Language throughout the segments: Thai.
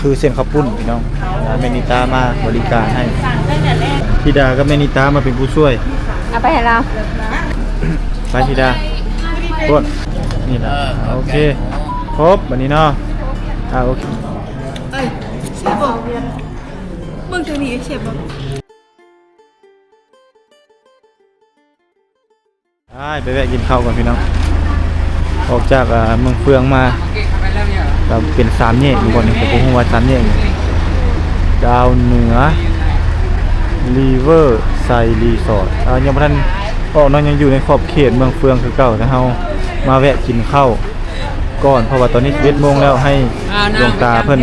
คือเส้นข้าวปุ้นพี่น้องร้านเมนิตามาบริการให้ธิดากับเมนิตามาเป็นผู้ช่วย เอาไปให้เราไปธิดาพวดนี่นะโอเคครบวันนี้เนาะอ่าโอเคเอ้ยเชฟบอกเบิ่งทางนี้เชฟบอกได้ไปแวะกินข้าวก่อนพี่น้องออกจากอ่าเมืองเฟืองมา เราเป็นสามแยกอยู่ก่อนนี่แต่ผมว่าสามแยกนี่ดาวเหนือรีเวอร์ไซรีสอร์ทอ่ายังบ่ทันออกเน้องยังอยู่ในขอบเขตเมืองเฟืองคือเก่าแต่เฮามาแวะกินข้าวก่อนเพราะว่าตอนนี้11โมงแล้วให้หลวงตาเพิ่น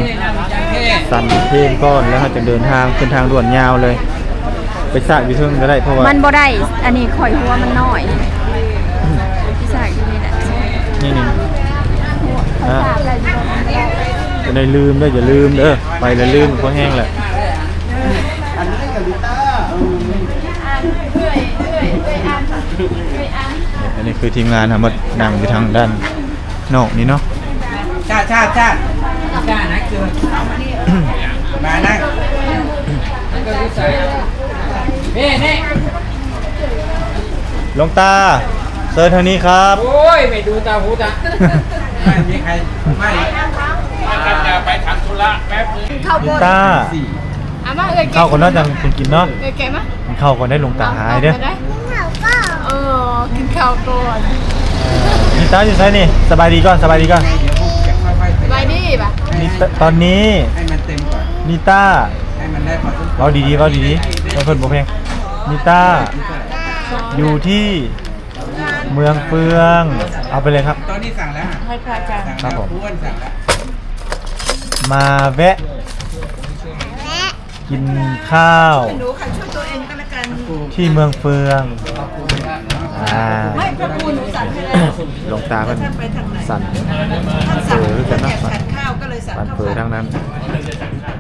สั่นเพลงก่อนแล้วเขาจะเดินทางขึ้นทางด่วนยาวเลย ไปสร้างอยู่เทึงก็ได้เพราะว่ามันบ่ได้อันนี้ข่อยหัวมันน้อยพี่สากอยู่นี่แหละนี่นี่ข่อยสากอะ ไรอยู่ตรงนั้นแล้วจะได้ลืมเด้ออย่าลืมเด้อไปแล้วลืมเพราะแห้งแหละอันนี้คือทีมงานทั้งหมดนั่งอยู่ทางด้านนอกนี่เนาะชาชาชาติชานะคือมานั่งนี่นี่หลงตาเชิญทางนี้ครับ โอ้ย ไม่ดูตาหูตา ไม่มีใคร ไม่ ไปทำธุระแป๊บนึงข้าวหลวโพงดตาเอามาเอ้ยเข้าก่อนเนาะจังคุณกินเนาะเอ้ยแกะมากินข้าวก่อนได้หลวงตาหายเด้อได้เออกินข้าวก่อนนี่ตาอยู่ไสนี่สบายดีก่อนสบายดีก่อนเดี๋ยวพวกจะค่อยๆเต็มไปนี่ป่ะนี่ตตอนนี้ให้มันเต็มก่อน นิต้าให้มันได้พอสมควรเราดีๆเราดีๆเราเพิ่นบ่เพลงนิต้าอยู่ที่เมืองเฟือง เอาไปเลยครับ ตอนนี้สั่งแล้วให้พระอาจารย์สั่งครับแล้วผม อ้วนสั่งแล้ว มาแวะ กินข้าว หนูค่ะช่วยตัวเองก็แล้วกัน ที่เมืองเฟืองอ่าไม่พระครูหนูสั่งให้แล้วหลวงตาเพิ่นท่านไปทางไหนสั่น ท่านสั่งเออกันท่านเนาะอยากฉันข้าวก็เลยสั่งสั่นข้าวเฟือผัทั้ดงนั้น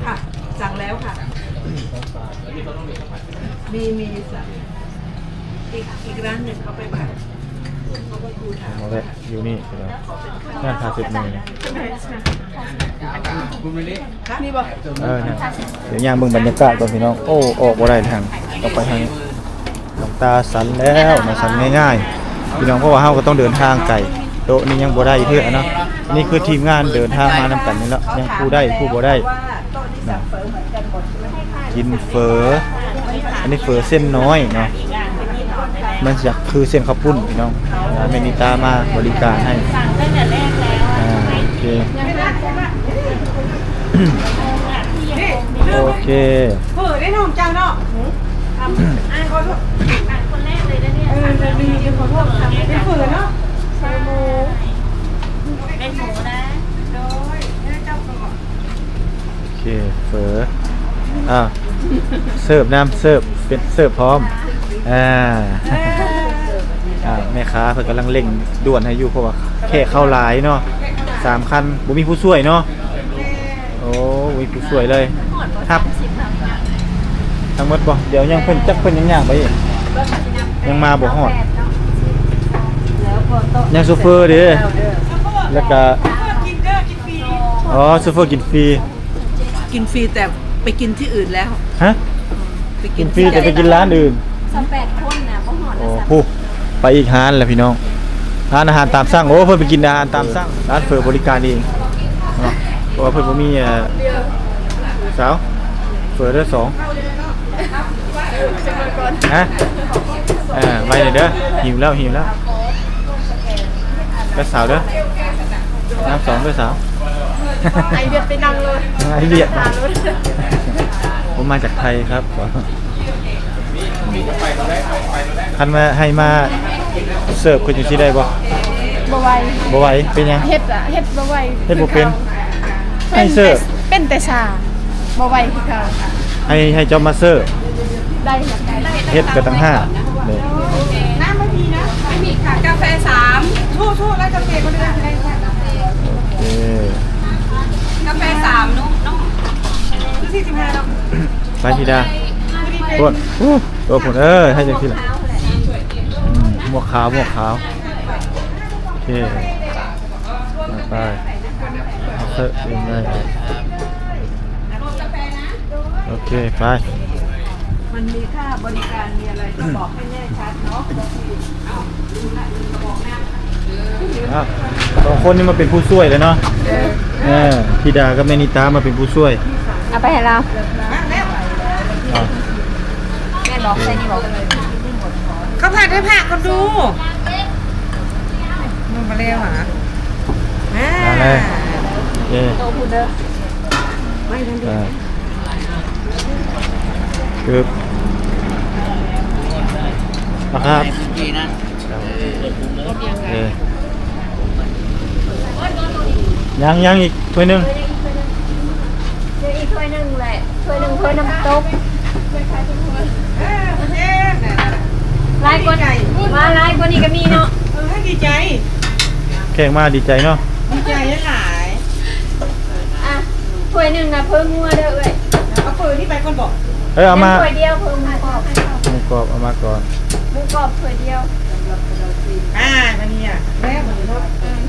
ค่ะ สั่งแล้วค่ะ มีมีสั่งอีกอีกร้านหนึ่งเขาไปผัดเขาไปดูถาม มาแวะ อยู่นี่เดี๋ยวงานพาสิบมือคุณไม่ได้นี่บอกเออเนี่ยเดี๋ยวย่างเบิ่งบรรยากาศก่อนพี่น้อง โอ้ออกบ่ได้ทางต้องไปทางนี้หลวงตาสันแล้วนะสันง่ายๆ พี่น้องเพราะว่าเฮาก็ต้องเดินทางไกลโต๊ะนี้ยังบ่ได้อีกเทื่อเนาะนี่คือทีมงานเดินทางมานำกันนี่แล้วยังผู้ได้ผู้บ่ได้ว่าโต๊ะนี้สั่งเฝอเหมือนกันหมดใช่ไหมกินเฟออันนี้เฟอเส้นน้อยเนาะ มันจะคือเส้นข้าวปุ้นพี่น้องเมนิตามาบริการให้อ่าโอเคโอเคเผื่อได้น้องจังเนาะทำอ่านคนแรกเลยนะเนี่ยเออจะมีขอโทษทำเป็นเผื่อเนาะใส่หมูเป็นหมูนะโดยให้เจ้าก่อนโอเคเฟออ่าเสิร์ฟน้ำเสิร์ฟเป็นเสิร์ฟพร้อม อ่าอ่าแม่ค้าเพิ่นกำลังเร่งด่วนให้อยู่เพราะว่าแค่เข้าหลายเนาะสามคันบ่มีผู้ช่วยเนาะโอ้มีผู้ช่วยเลย ครับ ทั้งหมดบ่เดี๋ยวยังเพิ่นจักเพิ่นยังย่างไปอีกยังมาบ่ฮอดยังโซเฟอร์เด้แล้วก็กินเด้อกินฟรีอ๋อโซเฟอร์กินฟรีกินฟรีแต่ไปกินที่อื่นแล้วฮะไปกินฟรีแต่ไปกินร้านอื่น สแปดคนนะบ่หอดโอ้โหไปอีกร้านแหละพี่น้องร้านอาหารตามสั่งโอ้เพิ่นไปกินอาหารตามสั่งร้านเฟอร์บริการเองเนาะเพราะว่าเพิ่นบ่มีเอ่อสาวเฟอร์เด้อสองฮะเอ่าไว้เลยเด้อหิวแล้วหิวแล้วก็สาวเด้อน้ำสองด้วยสาวไอเดียไปนั่งเลยไอเดียผมมาจากไทยครับ คันมาให้มาเสิร์ฟคุณอยู่ที่ได้บ่บ่ไหวบ่ไหวเป็นหยัง เฮ็ดอะเฮ็ดบ่ไหวเฮ็ดบ่เป็นให้เป็นเสิแต่ร์ฟ เป็นแต่ชาบ่ไหวคือเขาให้ให้เจ้ามาเสิร์ฟได้ค่ะได้เฮ็ดก็ตั้งห้านี่น้ำไม่มีนะไม่มีค่ะกาแฟสามทู่ทู่แล้วกาแฟก็ได้ได้ค่ะโอเคกาแฟสามนุ๊กน้องคือสี่สิบห้าเนาะไปพี่ดาโพุ่นอู้ ตัวพุ่นเออให้จังซี่ละอืมหมวกขาวหมวกขาวโอเคไปเอเสิร์เองได้เคไปมันมีค่าบริการมีอะไรก็บอกให้แน่ชัดเนาะเอาดูละลืมกระบอกน้ำอะสองคนนี้มาเป็นผู้ช่วยเลยเนาะเออพี่ดากับแม่นิตามาเป็นผู้ช่วย เอาไปให้เรา มาแล้วอะแม่บอกใส่นี่บอกเขาผัดให้ผักคนดูมันมาเร็วหรออ่ามาเลยโอเคโตพูดเด้อไม่ทันดูอ่าคือนะครับดีนะโอเคยังยังอีกถ้วยหนึงเดี๋ยวอีกถ้วยหนึงแหละถ้วยหนึงถ้วยน้ำตกเออเจ๊น่ะห ลายคนมาหลายคนนี่ก็มีเนาะเออให้ดีใจ แขกมาดีใจเนาะดีใจหลายอะถ้วยหนึงนะเพิ่มงัวเด้อเอ้ยเอาปืนที่ไปคนบอกเอ้ยเอามาถ้วยเดียวเพิ่มหมูกรอบหมูกรอบเอามาก่อนหมูกรอบถ้วยเดียวอ่าอันนี้อะแม่เหมือนรถอืม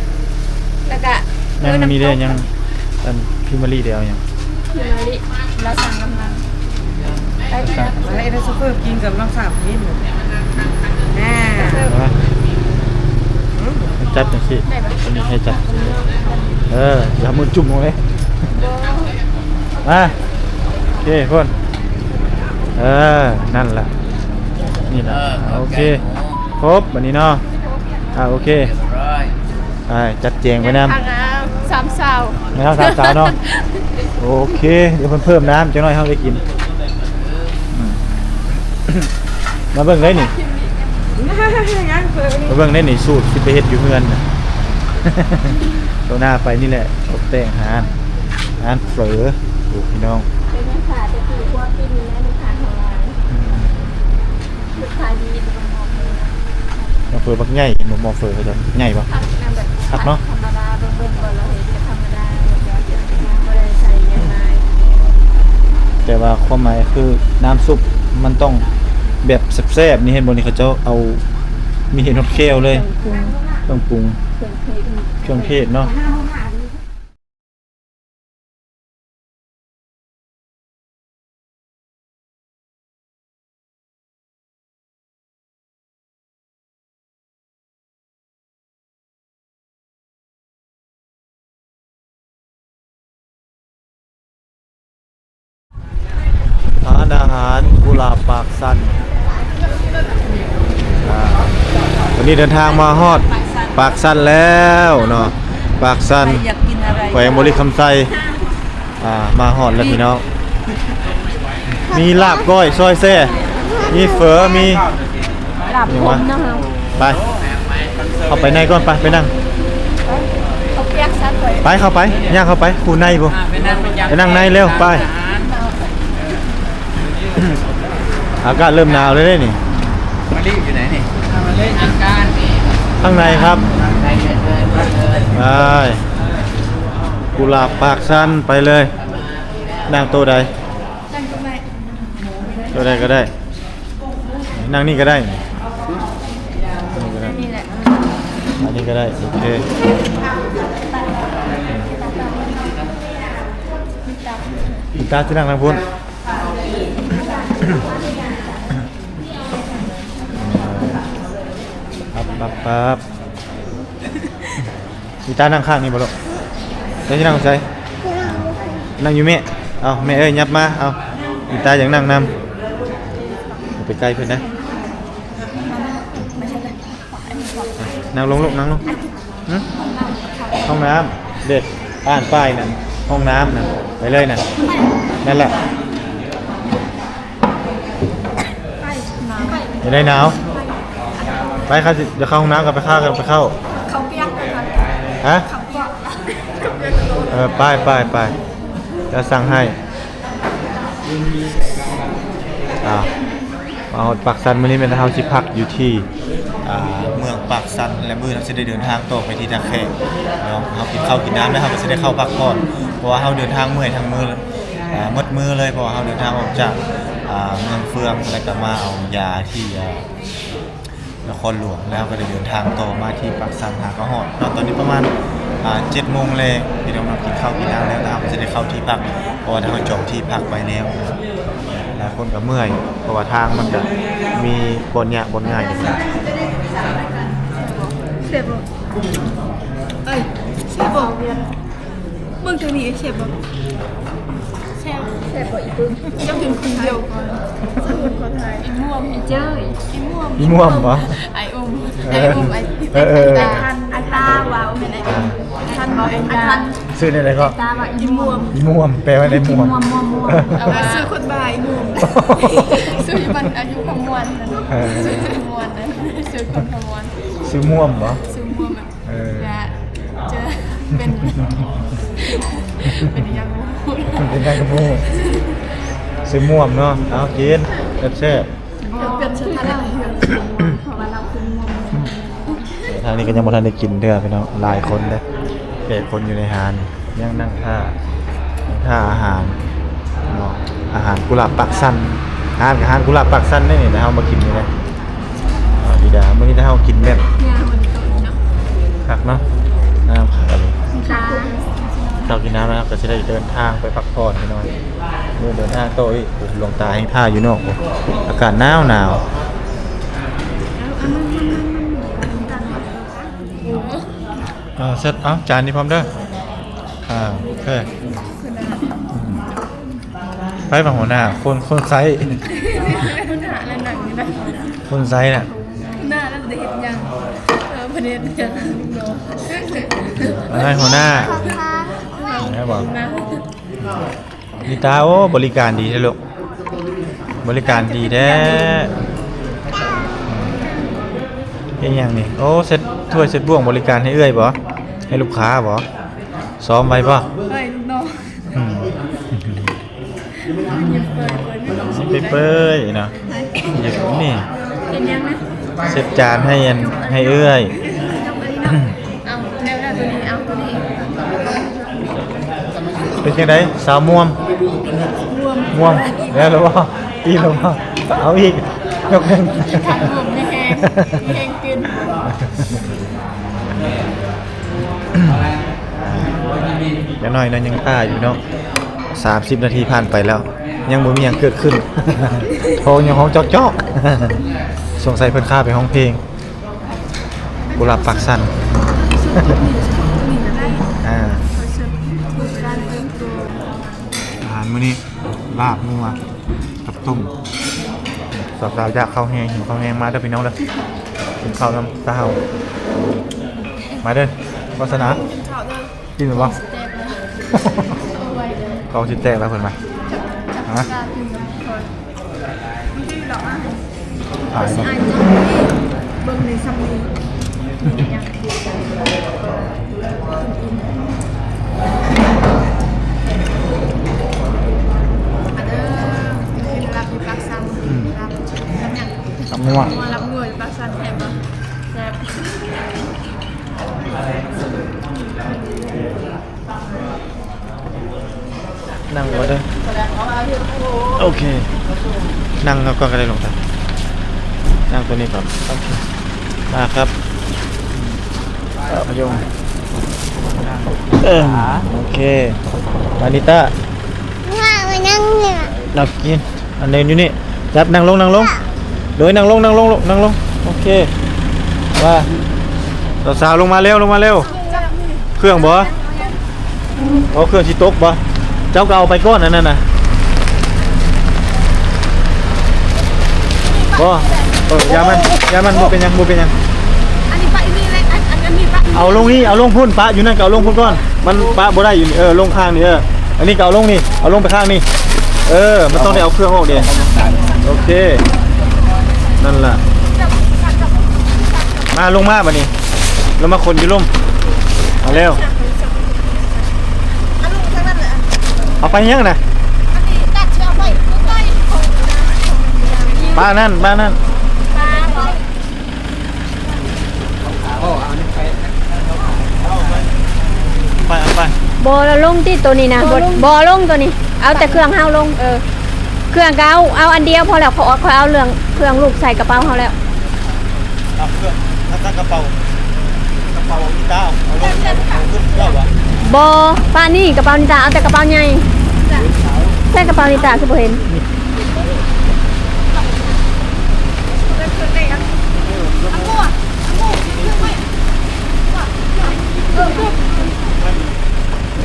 แล้วก็ยังไม่มีเด้อยังอันพิมารีเดียวยังพิมลิเราสั่งกำลังไปที่นั่น อะไรนะซุปเปอร์กินกับน้องสาวนี่หนูอ่าเอามาให้จัดสิอันนี้ให้จัดเอออย่ามือจุ่มลงเลยมาโอเคพ่นเออ นั่นแหละนี่แหละโอเค ครบวันนี้เนาะ อ่าโอเคอยไปจัดแจงไว้น้ำสามสาวไม่เท่าสามสาวเนาะ โอเค เดี๋ยวเพิ่มเพิ่มน้ำจังหน่อยเขาได้กิน มาเบิ่งได้นี่ยังเปิดมาเบิ่งได้นี่สูตรที่ไปเฮ็ดอยู่เฮือนน่ะตัวหน้าไปนี่แหละตกแต่งหานหานเฝอโอ้พี่น้องเป็นลูกค้าจะถือว่าปีนี้นะลูกค้าของเราลูกค้าดีดูมันมองเลยมาเฝอบักใหญ่หมมอเฝอเขาจะใหญ่ปะผักนั่นแบบผักเนาะธรรมดาเบิ่งๆก่อนเราเห็นจะธรรมดาแล้วก็เดี๋ยวไม่ได้ใส่ยังไงแต่ว่าความหมายคือน้ำซุป มันต้องแบบแซ่บๆนี่เห็นบนนี้เขาเจ้าเอามีเห็นฮอตเคลเลยปรุงเครื่องปรุงเครื่องเทศเครื่องเทศเนาะ นนี้เดินทางมาฮอด ปากสันแล้วเนาะปากสันอยากกินอะไรแขวงบริคำไซอ่ามาฮอดแล้วพี่น้องมีลาบก้อยซอยแซ่มีเฝอมีหลับผมนะคะไปเข้าไปในก่อนไปไปนั่งเขาเปียกซัดไว้ไปเข้าไปย่างเข้าไปคูในบ่ไปนั่งไปไปนั่งในเร็วไปอากาศเริ่มหนาวเลยเด้นี่มาลีอยู่ไหนนี่มา เล่นอาการนี่ข้างในครับใครเดินเดินเดินไปกุหลาบปากสั้นไปเลยนั่งโต๊ะใดโต๊ะใดก็ได้ นั่งนี่ก็ได้นี่แหละอันนี้ก็ได้โอเคอีตาที่นั่งทางพุ้น ปั๊บปั๊บอีตานั่งข้างนี่บ่ลูกแล้วที่นั่งใส่นั่งอยู่แม่เอาแม่เอ้ยยับมาเอาอีตาอย่างนั่งนำไปใกลเพื่อนนะนั่งลงลูกนั่งลงหึห้องน้ำเด็ดอ่านป้ายนั่นห้องน้ำนั่นไปเลยนั่นนั่นแหละอย่าได้หนาว ไปเข้าสิเดี๋ยวเข้าห้องน้ำกันไปเข้ากันไปเข้า เขาเปียกนะคะฮะเออไปไปไปจะสั่งให้อ่ามาหอดปากซันวันนี้เป็นเฮาชิพักอยู่ที่อ่าเมืองปากซันและมือเราจะได้เดินทางต่อไปที่ตะแคงเนาะเฮากินข้าวกินน้ำแล้วเฮาก็จะได้เข้าพักผ่อนเพราะว่าเฮาเดินทางเมื่อยทางมือเลยอ่าหมดมือเลยเพราะว่าเฮาเดินทางออกจากอ่าเมืองเฟืองแล้วก็มาเอายาที่อ่า นครหลวงแล้วก็ได้เดินทางต่อมาที่ปักสันหากระหอดเนาะตอนนี้ประมาณอ่า7โมงเลยพี่น้องมากินข้าวกินน้ำแล้วนะครับจะได้เข้าที่พักเพราะว่าทางจองที่พักไปแล้วหลายคนก็เมื่อยเพราะว่าทางมันจะมีบนเนี่ยบนง่ายอยู่เสียบบ่เอ้ยเสียบบ่เบิ่งทางนี้เสียบบ่ สียบเสียบบ่อีปึ้งเจ้ากินคนเดียวก่อนสมุนคนไทยอีม่วมอีเจ้ยอีม่วมอีม่วมเหรอไออุ้มไออุ้มไอเออเออไอทันไอตาวาวเป็นไออุ้มไอทันบ่ไอทันซื้อในอะไรก็ตาว่าอีม่วมอีม่วมแปลว่าในม่วมม่วมม่วมม่วมเออเอาว่าซื้อคนบ่ายม่วมซื้อมันอายุขมวนนั่นเออซื้อขมวนนั่นซื้อคนขมวนซื้อม่วมเหรอซื้อม่วมอะเออและเจอเป็น เป็นยังบ่พูดมันเป็นไงกระมูซื้อม่วมเนาะเอากินแซ่บเปลี่ยนชื่อท่าเราเหือเพราะว่าเราคือม่วมๆทางนี้ก็ยังบ่ทันได้กินเด้อพี่น้องหลายคนเด้อเด็กคนอยู่ในหานยังนั่งท่านั่งท่าอาหารเนาะอาหารกุหลาบปักสันอาหารกับอาหารกุหลาบปักสันนี่นี่นะเฮามากินนี่นะอ่าดีดามื้อนี้ถ้าเฮากินแม่นเนี่ยมันตัวนี้เนาะคักเนาะน้ำคักอันนี้ตาเราวกินน้ำนะครับก็จะได้เดินทางไปพักผ่อนพี่น้อยเมื่อเดินทางโตอีกลงตาให้ท่าอยู่นอกอากาศหนาวหนาวอ่าเสร็จเอ้าจานนี้พร้อมเด้ออ่าโอเคไปฝั่งหัวหน้า คนคนไซส์มันหาอะไรหนังนี่นะคนไซส์น่ะหน้าแล้วเด็กยังเออประเด็นยังนาะอะไรหัวหน้า บอกนะนิตาโอ้บริการดีใช่ลูกบริการดีแท้เฮ็ดหยังนี่โอ้เซ็ตถ้วยเซ็ตบ่วงบริการให้เอื้อยบ่ให้ลูกค้าบ่ซ้อมไว้บ่เฮ้ยลูกน้องอืมยิบเปิดเปิดไม่ต้องสิไปเป้ยเนาะหยิบนี่เป็นยังนะเซ็ตจานให้อันให้เอื้อย เอาแนวหน้าตัวนี้เอาตัวนี้ เป็นจังไดสาวม่วมรวมม่วมแล้วหรือบ่อีหรือบ่เอาอีกยกหนึงถ่ายรวมไม่แห้งไม่แห้งกินอย่างน้อยนั้นยังท่าอยู่เนาะสามสิบนาทีผ่านไปแล้ว ยังบ่มีหยังเกิดขึ้นโทรยังห้องจอกจอกๆสงสัยเพิ่นข้าไปห้องเพลงกุหลาบปักสัน ลาบงัวกับต้มสาวสาวๆอยากข้าวแห้งหิวข้าวแห้งมาเด้อพี่น้องเด้อกินข้าวน้ำตาเฮามาเด้อวาสนาเขาเลยกินหรือเปล่าเจ็บเลยเอาไว้เลยเขาชิดแตกแล้วเพิ่นมาฮะกล้ากินกับคนไม่ได้หรอกอะถ่ายสิมาอายจังเบิ่งในซัมนี้ยังอันเด้อเป็นรับอยู่ปากซันรับรับหยัง กับงัวงัวรับงัวอยู่ปากซันแซ่บบ่แซ่บนั่งก่อนเด้อโอเค นั่งแล้วก็ได้ลงไปนั่งตัวนี้ก่อนโอเคมาครับเอาพยงเออโอเคมานิต้าว่ามานั่งเนี่ยนับกินอันเดินอยู่นี่จับนั่งลงนั่งลง โดยนั่งลงนั่งลงนั่งลงโอเคว่าสาวๆลงมาเร็วลงมาเร็ว เครื่องบ่เอาเครื่องชิตกบ่เจ้าก็เอาไปก้อนนนั้นน่ะบ่เออยามันยามันบ่เป็นยังบ่เป็นยังอันนี้ปะนี่เลยอันอันนี้ปะเอาลงนี่เอาลงพุ่นปะอยู่นั่นก็เอาลงพุ่นก่อน มันปะบ่ได้อยู่เออลงข้างนี่เอออันนี้ก็เอาลงนี่เอาลงไปข้างนี่เออมันต้องได้เอาเครื่องออกเดี๋ยวโอเค นั่นล่ะ มาลงมาบัดนี้แล้วมาคนอยู่ร่มเอาเร็ว เอาไปยังนะอันนี้ตัดเชือกไว้ลูกไว้ของบ้านนั่นบ้านนั่นปลาเหรอไปเอาไปบอลงที่ตัวนี้นะบอบอลงตัวนี้ เอาแต่เครื่องเฮาวลงเออ เครื่องก็เอาเอาอันเดียวพอแล้วเขาเขาเอาเรื่องเครื่องลูกใส่กระเป๋าเฮาแล้วเอาเครื่องถ้ากระเป๋ากระเป๋ากีตาร์เอาลงเอาขึ้นเจ้าวะบอป้านี่กระเป๋านิตาเอาแต่กระเป๋าใหญ่ใช่กระเป๋านิตาคือบ่เห็น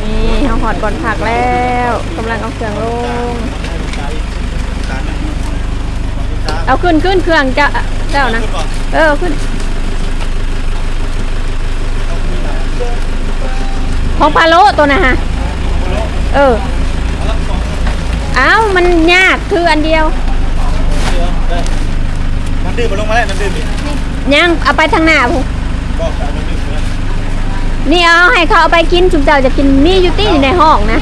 นี่เขาหอดก่อนผักแล้วกำลังเอาเครื่องลง เอาขึ้นขึ้นเครื่องจะเจ้านะ เออขึ้น ของพาโลตัวนะฮะ เออเอ้ามันยากคืออันเดียวน้ำดื่มมาลงมาแล้วน้ำดื่มนี่ยังเอาไปทางหน้าพูบอกเอาน้ำดื่มมานี่เอาให้เขาเอาไปกินจุมเจ้าจะกินมีอยู่ตี้อยู่ในห้องนะ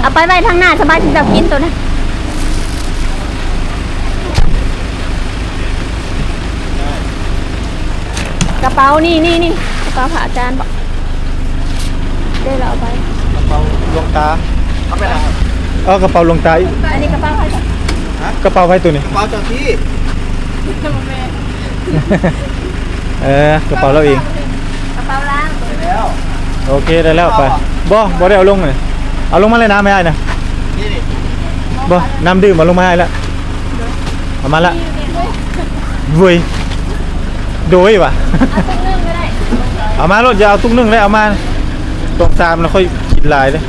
เอาไปไว้ทางหน้าสบายจุมเจ้ากินตัวนะ กระ เป๋านี่นี่นี่กระเป๋าผ่าอาจารย์บอกได้เราเอาไป กระเป๋าลวงตาเอาไปไหนเอากระเป๋าลวงตาอีกอันนี้กระเป๋าใครจ้ะกระเป๋าไว้ตัวนี้ กระเป๋าเจ้าที่เออกระเป๋าเราเองกระเป๋าล้างแล้ว โอเคได้แล้วไปบ่บ่ได้เอาลงเลยเอาลงมาเลยนะไม่ได้นะนี่นี่บ่น้ำดื่มมาลงมาให้แล้วเอามาละเว้ย โดยวะเอาตุ้งนึ่งก็ได้เอามารถอย่าเอาตุ้งนึ่งเลยเอามาตรงสามแล้วค่อยกินหลายเลย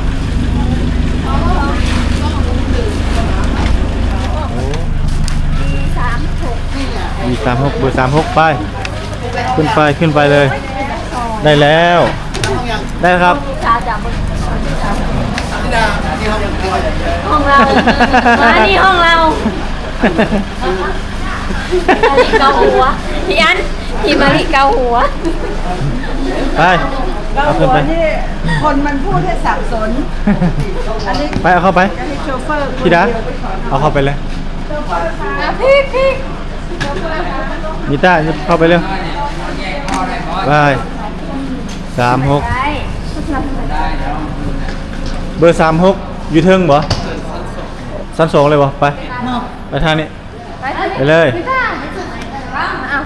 สามหกมีสามหกเบอร์สามหกไปขึ้นไปขึ้นไปเลย ได้แล้ว ได้แล้วครับชาจับบนนี่นะนี่เขายังเขายังห้องเรามานี่ห้องเรา มาลิเกาหัวพี่อันพี่มาลิเกาหัว ไปเอาขึ้นไปคนมันพูดให้สับสน อันนี้ไปเอาเข้าไปให้โชเฟอร์พี่ดาเอาเข้าไปเลยพี่พี่มีต้าเข้าไปเร็วไปสามหกได้เบอร์สามหกอยู่เทิงบ่สั้นสองเลยบ่ไป ไปทางนี้ ไปเลยพี่ค่ะเอา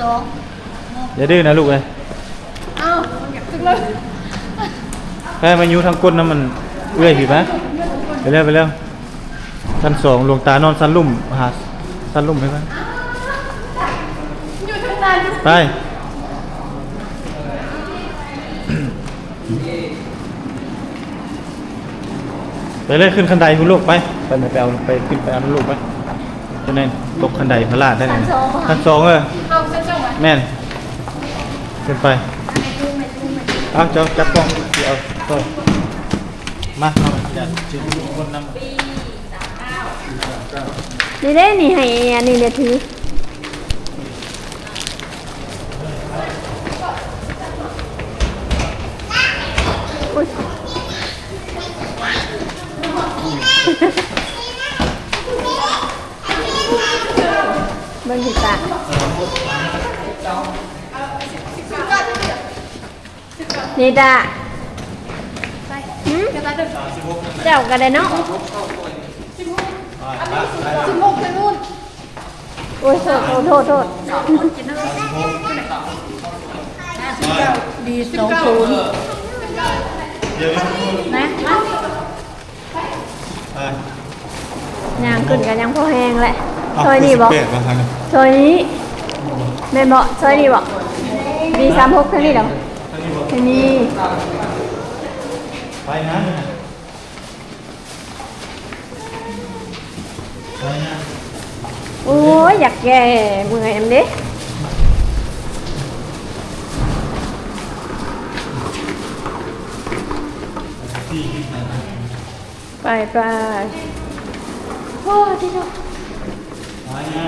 สองอย่าดื้อนะลูกเลยเอาถึงเลยแค่มายูทางก้นน้ำมันเอื้อยผิดไหมไปเร็วไปเร็วชั้นสองหลวงตานอนสั้นลุ่มหาสั้นลุ่มไปไหมอยู่ทางนั้นไปไปเลยขึ้นคันไดคุณลูกไป ไปไหนไปเอาไปขึ้นไปเอาลูกไป ไปไหนตกคันไดพระลาดได้ไหนชั้นสองเออเอาเส้นจังหวะแม่นขึ้นไปเอาเจ้าจับกล้องเดี๋ยวเอาต่อยมาเอาอย่าจิ้มคนนำนี่เด้นี่ให้อันนี้เดี๋ยวถืออุ๊ย เบิ่งสิตานี่ตาหืมเจ้าก็ได้เนาะโอ้ยโทษโทษโทษโทษดีสองศูนย์นะไปยางขึ้นกันยังพอแห้งแหละ เอาซอยนี่บอกสิบแปดมาทางนี้ซอยนี้แม่นบอกซอยนี้บอกมีสามหกเท่านี้เหรอเท่านี้ไปนะไปนะโอ้ยอยากแก่เมื่อยเอ็มเด้ไปไปโอ้ที่ชอบไปนะเร็วไปเลยไปดี คร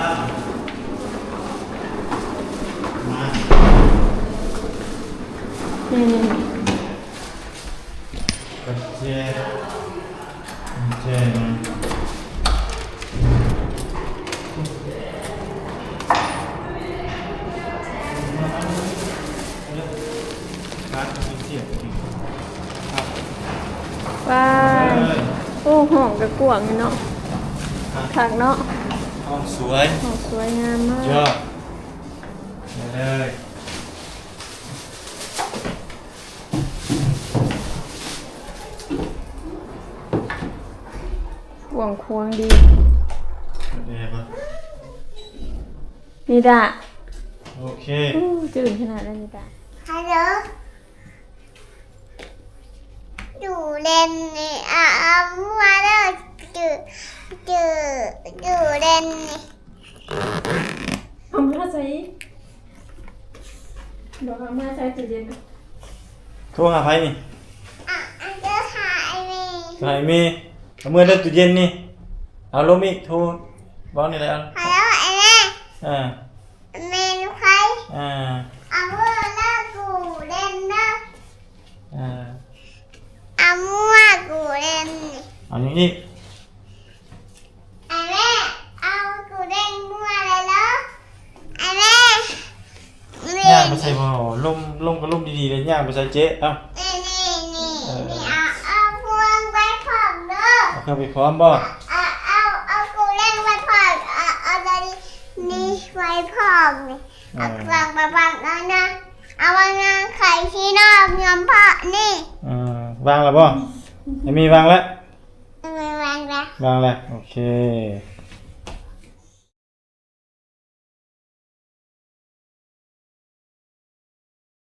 ับมานี่นี่นี่กระเจี๊ย กระกวางเนาะถักเนาะห้องสวยห้องสวยงามมาก ยอดมาเลยหวงควงดี เดี๋ยวก่อนนี่ด่ะโอเคอู้จืดขนาดนั้นนี่ด่ะฮัลโหลอยู่เล่นนี่อะอะมาแล้วจืดจืดอยู่เล่นนี่เอามาใส่ดอกเอามาใส่ตู้เย็นโทรหาใครนี่อะอันเดอร์หายมีใครมีเอามื่อได้ตู้เย็นนี่เอาลม อีกโทรบอกนี่เลยเอาฮัลโหลไอ้แม่อ่าเมนูใครอ่าเอาเมื่อเลิกกูเล่นเลิกอ่าเอามั่วกูเล่นนี่ เอาอย่างนี้ ไอ้แม่เอากูเล่นมั่วเลยเหรอไอ้แม่เล่ ย่าง น ไปใส่บ่ลมลมก็ลมดีๆเลยย่าง ไปใส่เจ๊เอ้านี่นี่นี่นี่เอาเอาพวงไว้ผมเด้อเอาเครื่องไปพร้อมบ่เอาเอาเอากูเล่นไว้ผมเอาเอาตัวนี้นี่ไว้ผมนี่เอากลางไปบังนั่นนะเอาวางงานไข่ที่นอกยอมพ่อนี่อ่าวางแล้วบ่ไอ้มีวางแล้วไม่วางแล้ววางแล้วโอเค